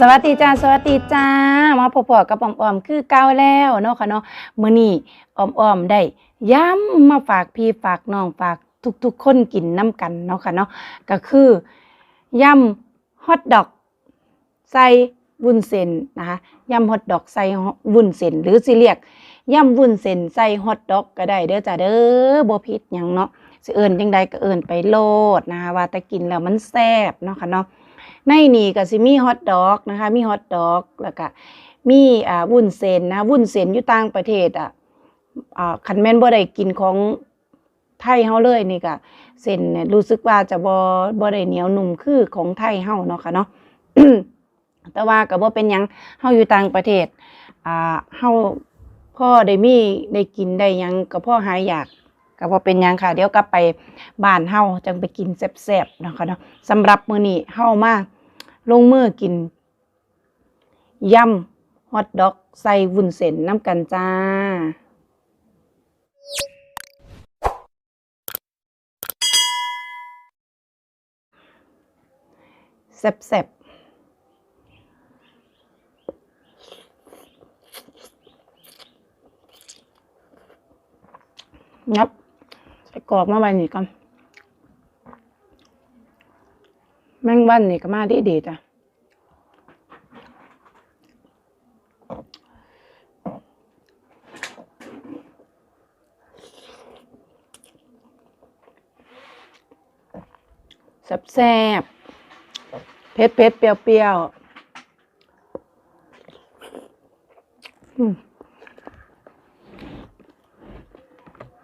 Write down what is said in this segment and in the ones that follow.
สวัสดีจ้าสวัสดีจ้ามาพบๆกับออมๆคือเก่าแล้วเนาะค่ะเนาะมื้อนี้ออมๆได้ย้ำมาฝากพี่ฝากน้องฝากทุกๆคนกินน้ำกันเนาะค่ะเนาะก็คือยำฮอทดอกใส่วุ้นเส้นนะคะยำฮอทดอกใส่วุ้นเส้นหรือสิเรียกยำวุ้นเส้นใส่ฮอทดอกก็ได้เด้อจ้าเด้อบ่ผิดหยังเนาะสิเอิ้นจังใดก็เอิ้นไปโลดนะคะว่าแต่กินแล้วมันแซ่บเนาะค่ะเนาะ ในนี่ก็สิมีฮอทดอกนะคะมีฮอทดอกแล้วก็มีอ่าวุ้นเส้นนะวุ้นเส้นอยู่ต่างประเทศอะอ่าคันแม่นบ่ได้กินของไทยเฮาเลยนี่ก็เส้นเนี่ยรู้สึกว่าจะบ่บ่ได้เหนียวนุ่มคือของไทยเฮาเนาะค่ะเนาะแต่ว่าก็บ่เป็นหยังเฮาอยู่ต่างประเทศอ่าเฮาพ่อได้มีได้กินได้ยังก็พ่อหายอยาก ก็บ่เป็นยังค่ะ เดี๋ยวกลับไปบ้านเฮาจังไปกินแซ่บๆนะคะเนาะสำหรับมื้อนี้เฮามาลงมือกินยำฮอทดอกใส่วุ้นเส้นน้ำกันจ้าแซ่บๆงับ ใส่กรอกมาใบนี้ก่อนแมงวันนี่ก็มาดีดีจ้ะแซ่บแซ่บเผ็ดเผ็ดเปรี้ยวเปรี้ยว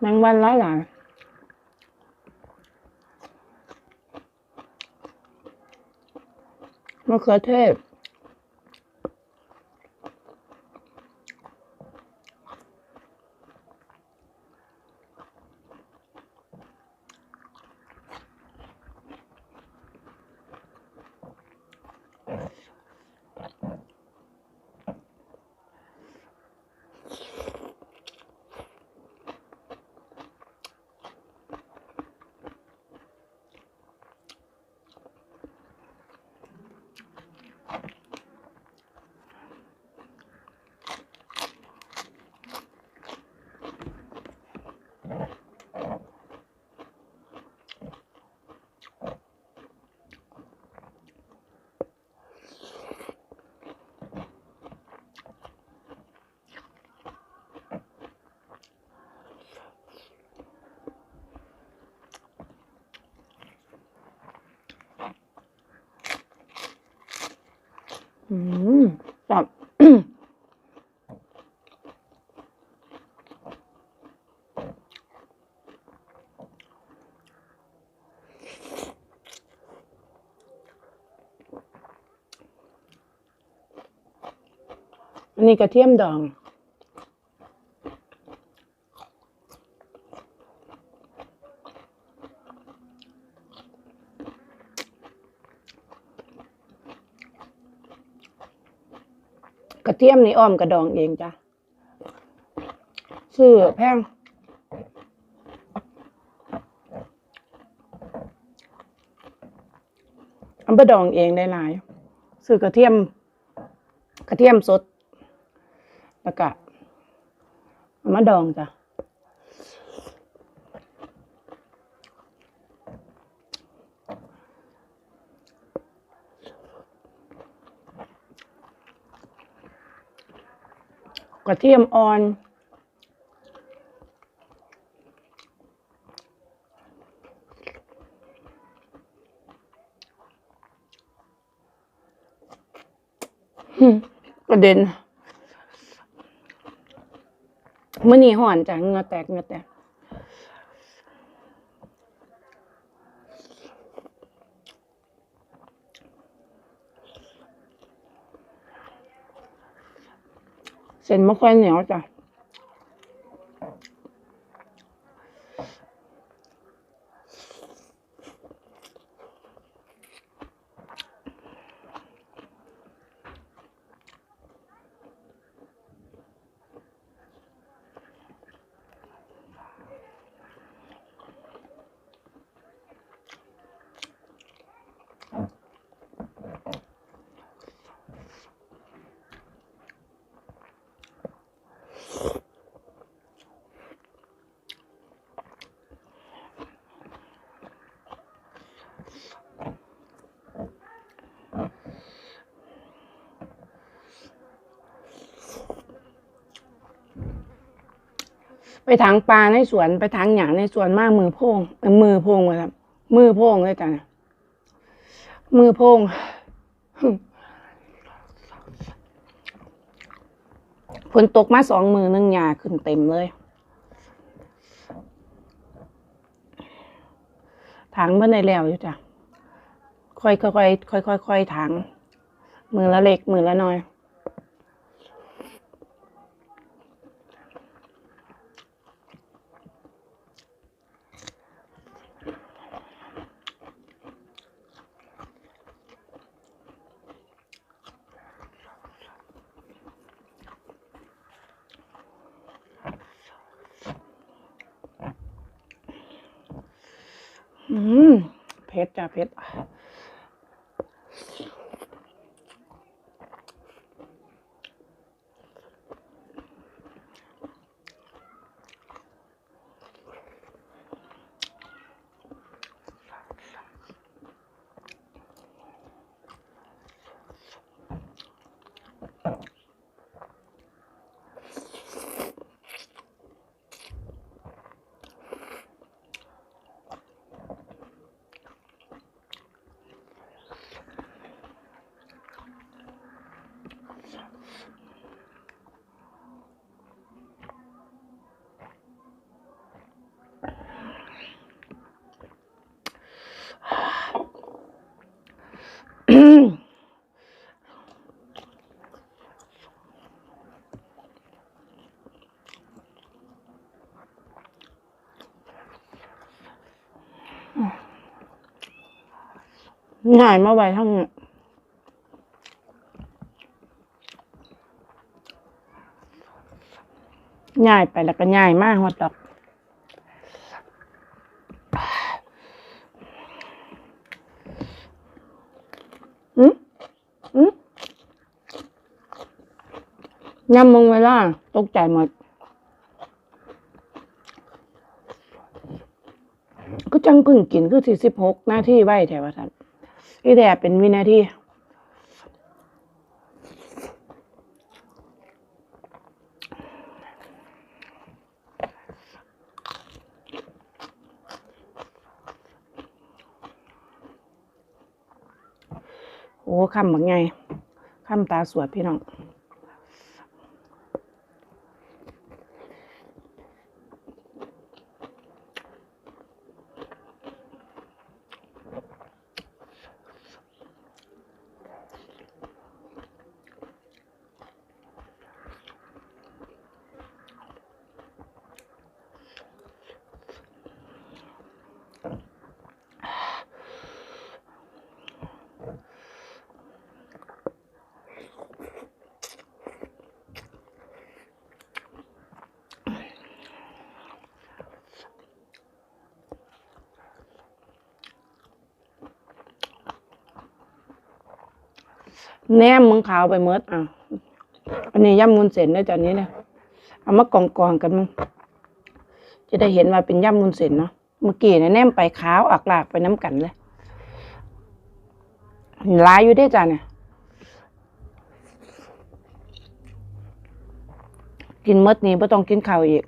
แมงวันหลายหลายๆ มะเขือเทศ อืมจับอันนี้กระเทียมดอง ทียมนี่อ้อมกระดองเองจ้ะซื้อแพงอันไปดองเองได้หลายซื้อกระเทียม กระเทียมสดแล้วก็มาดองจ้ะ กระเทียมอ่อนหืมกระเด็นมื่อนี้ห่อนจ้ะเหงือแตกเหงือแตก เส้นไม่ค่อเหนียวจ้ะ ถางปลาในสวนไปถางหยางในสวนมากมือโพงมือโพงเลยครับมือโพงเลยจ้ะมือโพงฝนตกมาสองมือนึ่งหยาขึ้นเต็มเลยถางเมื่อในแล้วอยู่จ้ะค่อยค่อยค่อยค่อยค่อยถางมือละเล็กมือละน้อย อืมเผ็ดจ้ะเผ็ด ง่ายมาไว้ทั้งนี้ง่ายไปแล้วก็ง่ายมากหมดดอก อืมอืม ยำมึงเวลาตกใจหมด ก็จังพึ่งกินคือสี่สิบหกนาทีไว้แถวท่านอีแต่เป็นวินาทีโอ้คำแบักไงคำตาสวดพี่น้อง แนมมึงขาวไปเมดอะ อันนี้ย่ำมุนเส้นได้จากนี้เนี่ยเอามากองกองๆกันมึง จะได้เห็นว่าเป็นย่ำมุนเส้นเนาะ เมื่อกี้เนี่ยแนมไปขาวอักลากไปน้ำกันเลยหลายอยู่ได้จ้ะเนี่ยกินมดนี้ไม่ต้องกินข้าวอีก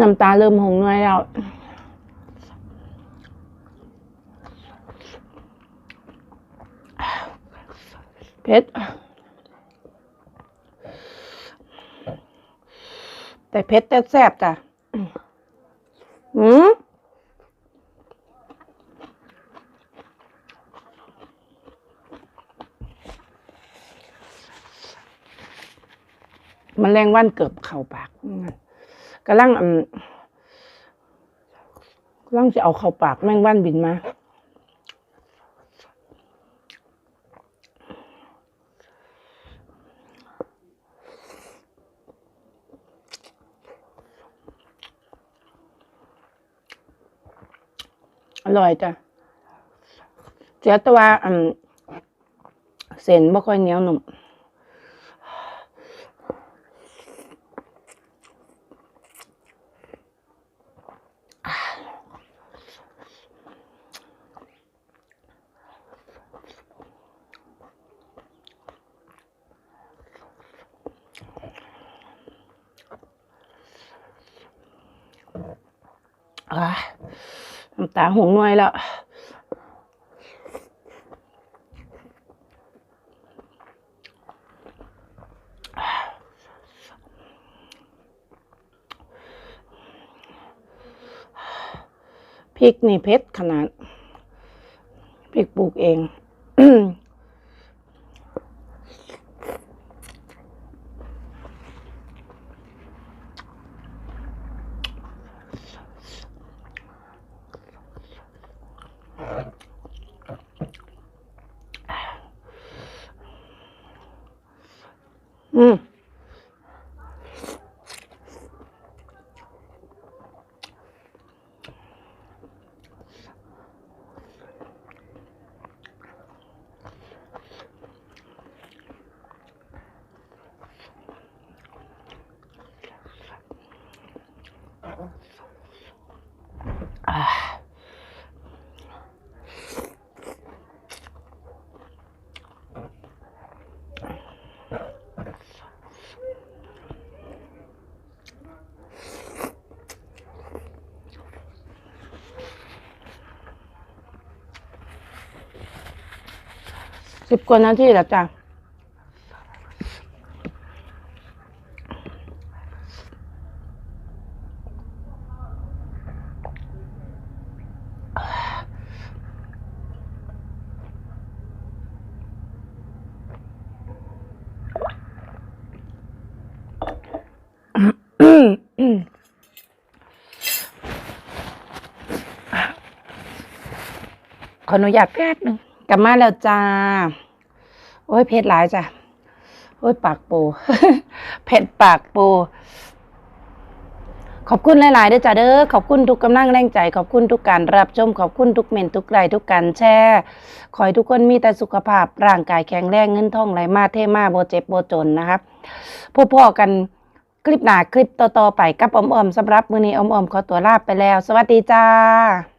น้ำตาเริ่มหงน้อยแล้วเผ็ดแต่เผ็ดแต่แซ่บจ้ะอืมมันแรงวันเกือบเข่าปาก กำลังอืมกำลังจะเอาเข้าปากแมงวันบินมาอร่อยจ้ะเสียแต่ว่าอืมเส้นบ่ค่อยเหนียวหนุ่ม น้ำตาหงหน่วยแล้วพริกนี่เผ็ดขนาดพริกปลูกเอง อื สิบกว่านาทีแล้วจ้ะขออนุญาตแป๊บหนึ่ง กลับมาแล้วจ้า โอ้ยเผ็ดหลายจ้ะ โอ้ยปากโปเผ็ดปากโปขอบคุณหลายๆเด้อจ้าเด้อ ขอบคุณทุกกำลังแรงใจ ขอบคุณทุกการรับชม ขอบคุณทุกเมนต์ทุกไลค์ทุกการแชร์ขอให้ทุกคนมีแต่สุขภาพ ร่างกายแข็งแรงเงินทองไหลมาเทมาโบเจ็บโบจนนะครับพบพ่อกันคลิปหนาคลิปต่อๆไปกับอมๆสำหรับมือนี้อมๆขอตัวลาไปแล้ว สวัสดีจ้า